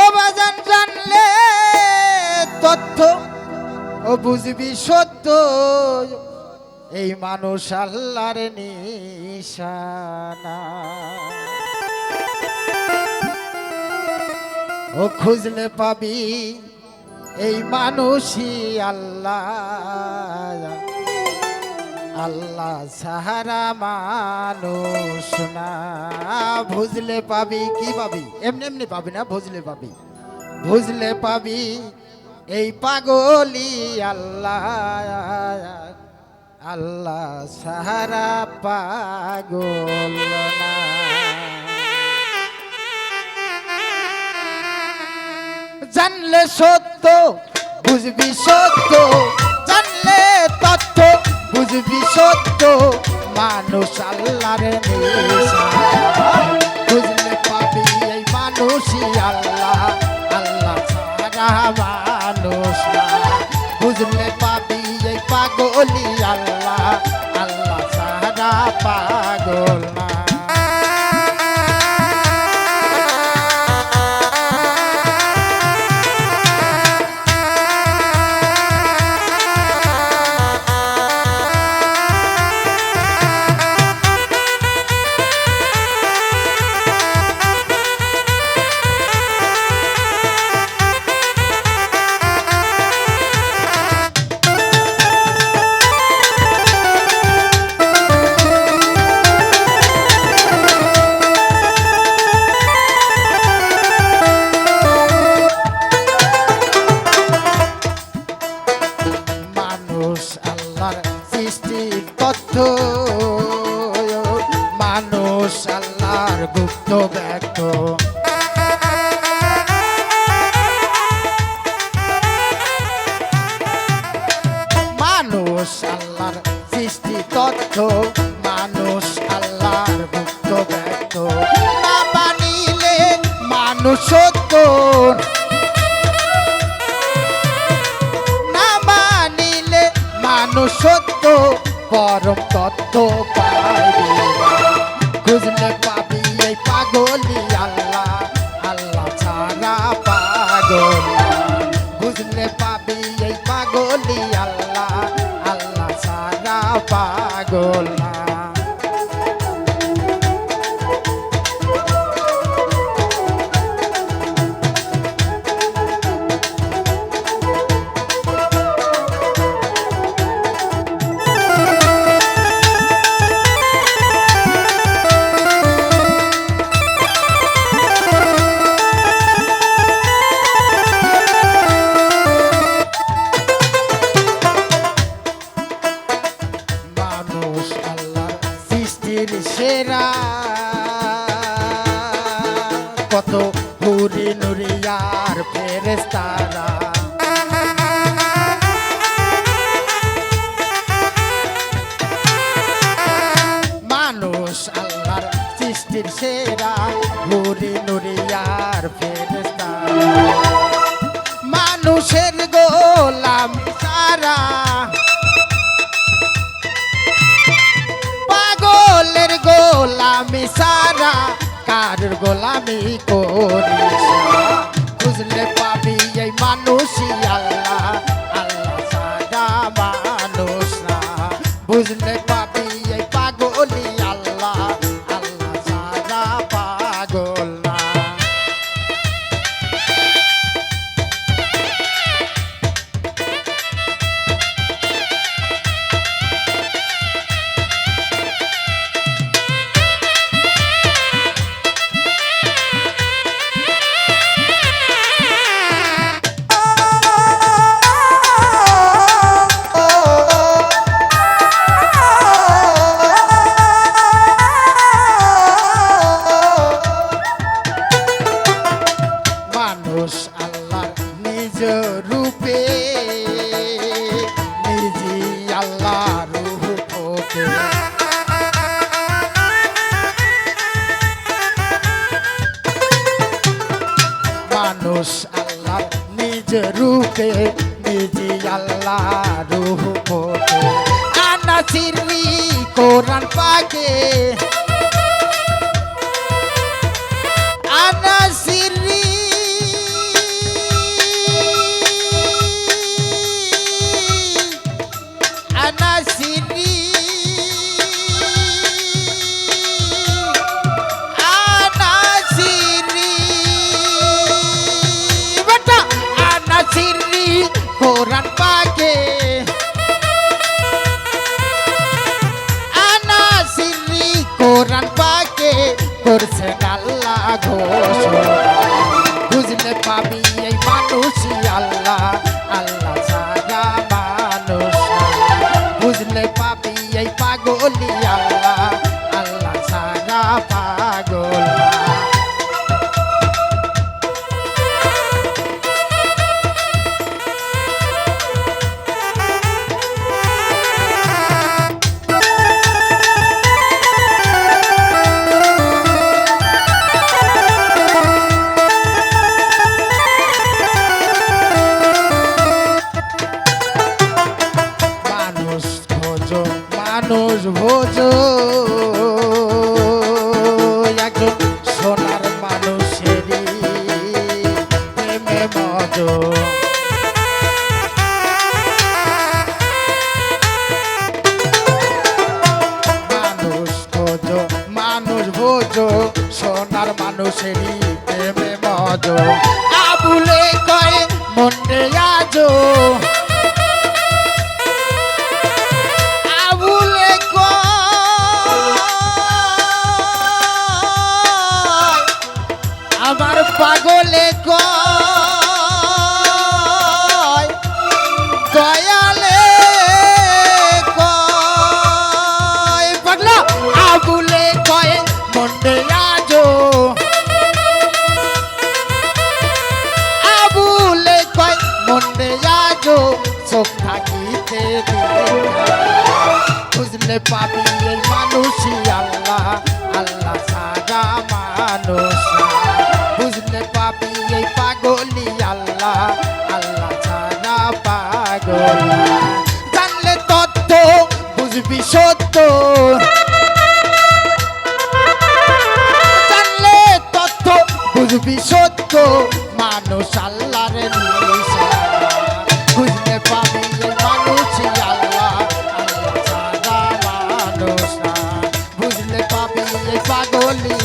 ও জানলে তথ্য ও বুঝবি সত্য। এই মানুষ আল্লাহর নিশানা। ও খুঁজলে পাবি এই মানুষই আল্লাহ। আল্লাহ সাহারা মানুষ না। বুঝলে পাবি, কি পাবি? এমনি এমনি পাবি না, বুঝলে পাবি। বুঝলে পাবি, এই পাগলি আল্লাহ। আল্লাহ সাহারা পাগল না। জানলে সত্য, বুঝবি সত্য। বুঝবি সত্য মানুষ আল্লাহর। বুঝলে পাবি এই মানুষই আল্লাহ আল্লাহ সারা মানুষ বুঝলে পাবি ব্যক্ত মানুষ আল্লাহর সৃষ্টি তথ্য মানুষ আল্লাহর গুপ্ত ব্যক্ত। না বানিলে মানুষ সত্য না মানিলে মানুষ সত্য পরম তত্ত্ব খুঁজলে কত হুরি নুরিয়ার ফেরেস্তারা মানুষ আল্লাহর সৃষ্টির সেরা হুরি নুরিয়ার ফেরেস্তারা মানুষের গোলাম সারা পাগলের গোলামি কার গোলামি করিস। বুঝলে পাবি এই মানুষই রূপে দিদি আল্লাহ রূপে আনা সিরি কোরআন পাকে। কোরআন পাকে। আনা সিরি কোরআন পাকে করছে আল্লাহ ঘোষণা একজন সোনার মানুষেরই প্রেমে মজ। ভোজ সোনার মানুষেরই প্রেমে মজ। আবুলে মন্ডে আজো। এই মানুষই আল্লাহ আল্লাহ মানুষ। বুঝলে পাবি এই পাগলি আল্লাহ আল্লাহ পাগল। জানলে তথ্য বুঝবি সত্য জানলে তথ্য বুঝবি সত্য মানুষ আল্লাহর নিশানা। আল্লাহ